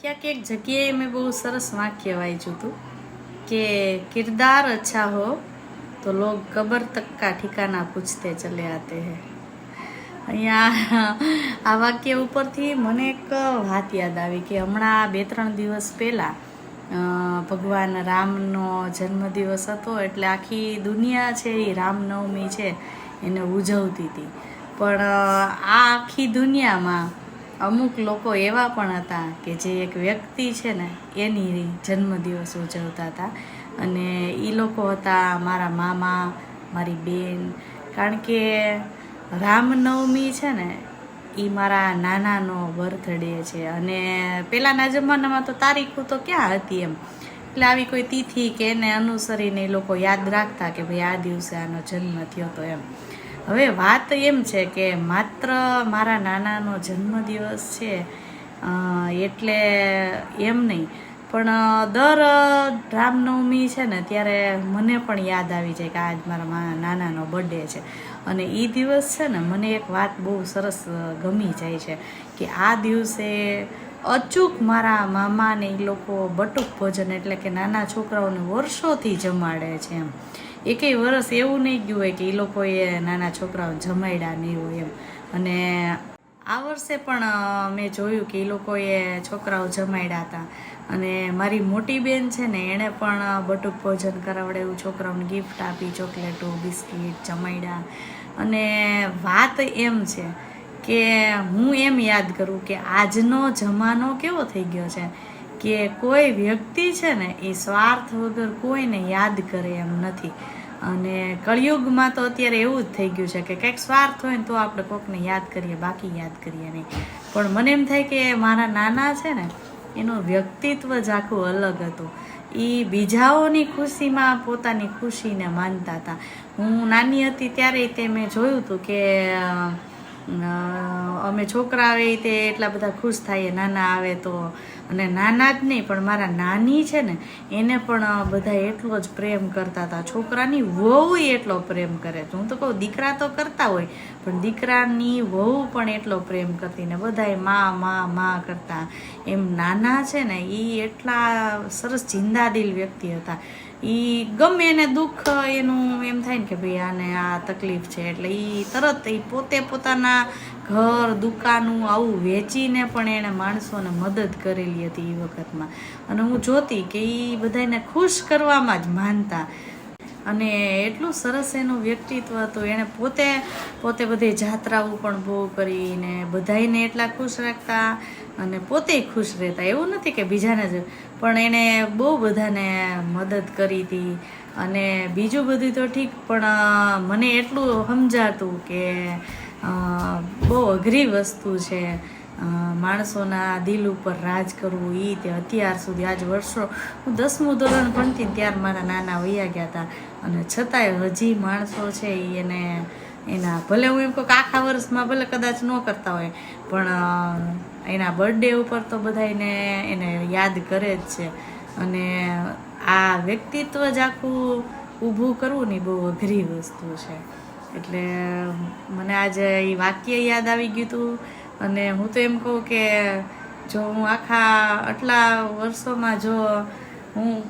ક્યાંક એક જગ્યાએ મેં બહુ સરસ વાક્ય વાંચ્યું હતું કે કિરદાર અચ્છા હો તો લોગ કબર તક ઠિકાના પૂછતે ચલે આતે હે. અહીંયા આ વાક્ય ઉપરથી મને એક વાત યાદ આવી કે હમણાં બે ત્રણ દિવસ પહેલાં ભગવાન રામનો જન્મદિવસ હતો એટલે આખી દુનિયા છે એ રામનવમી છે એને ઉજવતી હતી. પણ આ આખી દુનિયામાં અમુક લોકો એવા પણ હતા કે જે એક વ્યક્તિ છે ને, એની જન્મદિવસ ઉજવતા હતા. અને એ લોકો હતા મારા મામા, મારી બેન. કારણ કે રામનવમી છે ને એ મારા નાનાનો બર્થડે છે. અને પહેલાંના જમાનામાં તો તારીખો તો ક્યાં હતી એમ? એટલે આવી કોઈ તિથિ કે એને અનુસરીને એ લોકો યાદ રાખતા કે ભાઈ આ દિવસે આનો જન્મ થયો હતો એમ. હવે વાત એમ છે કે માત્ર મારા નાનાનો જન્મદિવસ છે એટલે એમ નહીં. પણ દર રામનવમી છે ને, ત્યારે મને પણ યાદ આવી જાય કે આજ મારા નાનાનો બર્થડે છે. અને એ દિવસ છે ને, મને એક વાત બહુ સરસ ગમી જાય છે કે આ દિવસે અચૂક મારા મામાને એ લોકો બટુક ભોજન એટલે કે નાના છોકરાઓને વર્ષોથી જમાડે છે એમ. એકેય વર્ષ એવું નહીં ગયું હોય કે એ લોકોએ નાના છોકરાઓ જમાડ્યા નહીં હોય એમ. અને આ વર્ષે પણ મેં જોયું કે એ લોકોએ છોકરાઓ જમાડ્યા હતા. અને મારી મોટી બેન છે ને, એણે પણ બટુક ભોજન કરાવડાવ્યું છોકરાઓને ગિફ્ટ આપી, ચોકલેટો, બિસ્કિટ જમાડ્યા અને વાત એમ છે કે હું એમ યાદ કરું કે આજનો જમાનો કેવો થઈ ગયો છે. કે કોઈ વ્યક્તિ છે ને એ સ્વાર્થ વગર કોઈને યાદ કરે એમ નથી. અને કળિયુગમાં તો અત્યારે એવું જ થઈ ગયું છે કે કંઈક સ્વાર્થ હોય ને તો આપણે કોકને યાદ કરીએ, બાકી યાદ કરીએ નહીં. પણ મને એમ થાય કે મારા નાના છે ને, એનું વ્યક્તિત્વ જ આખું અલગ હતું. એ બીજાઓની ખુશીમાં પોતાની ખુશીને માનતા હતા. હું નાની હતી ત્યારે તે મેં જોયું હતું કે અમે છોકરા આવે તે એટલા બધા ખુશ થાય નાના આવે તો. અને નાના જ નહીં, પણ મારા નાની છે ને, એને પણ બધા એટલો જ પ્રેમ કરતા હતા. છોકરાની વહુ એટલો પ્રેમ કરે હું તો કહું, દીકરા તો કરતા હોય, પણ દીકરાની વહુ પણ એટલો પ્રેમ કરતી ને બધાએ માં માં માં કરતા. એમ નાના છે ને એ એટલા સરસ જિંદાદિલ વ્યક્તિ હતા. એ ગમે એને દુઃખ એનું એમ થાય ને કે ભાઈ આને આ તકલીફ છે. એટલે એ તરત એ પોતે પોતાના ઘર, દુકાનું આવું વેચીને પણ એણે માણસોને મદદ કરેલી હતી એ વખતમાં. અને હું જોતી કે એ બધાને ખુશ કરવામાં જ માનતા. અને એટલું સરસ એનું વ્યક્તિત્વ હતું. એણે પોતે પોતે બધી જાત્રાઓ પણ બહુ કરીને બધાયને એટલા ખુશ રાખતા. અને પોતે ખુશ રહેતા, એવું નથી કે બીજાને જ. પણ એણે બહુ બધાને મદદ કરી હતી. અને બીજું બધું તો ઠીક, પણ મને એટલું સમજાતું કે બહુ અઘરી વસ્તુ છે માણસોના દિલ ઉપર રાજ કરવું એ તે અત્યાર સુધી, આજ વર્ષો, હું દસમું ધોરણ ભણતી ત્યારે મારા નાના વૈયા ગયા હતા. અને છતાંય હજી માણસો છે એ એને એના ભલે હું એમ કહું આખા વર્ષમાં ભલે કદાચ ન કરતા હોય, પણ એના બર્થડે ઉપર તો બધા એને એને યાદ કરે જ છે. અને આ વ્યક્તિત્વ જ આખું ઊભું કરવું ને બહુ અઘરી વસ્તુ છે. એટલે, મને આજે એ વાક્ય યાદ આવી ગયું હતું અને હું તો એમ કહું કે જો હું આખા આટલા વર્ષોમાં જો હું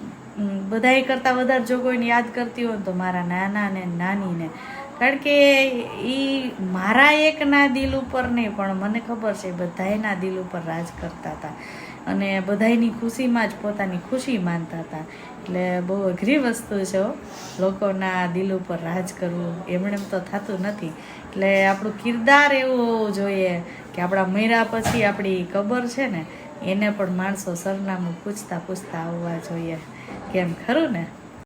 બધાય કરતાં વધારે જો કોઈને યાદ કરતી હોય તો મારા નાના ને નાનીને કારણ કે એ મારા એકના દિલ ઉપર નહીં પણ મને ખબર છે, બધાયના દિલ ઉપર રાજ કરતા હતા. અને બધાયની ખુશીમાં જ પોતાની ખુશી માનતા હતા. એટલે બહુ અઘરી વસ્તુ છે. લોકોના દિલ ઉપર રાજ કરવું. એમણે એમ તો થતું નથી. એટલે આપણું કિરદાર એવું હોવું જોઈએ કે આપણા મર્યા પછી આપણી કબર છે ને, એને પણ માણસો સરનામું પૂછતા પૂછતા આવવા જોઈએ. કેમ ખરું ને?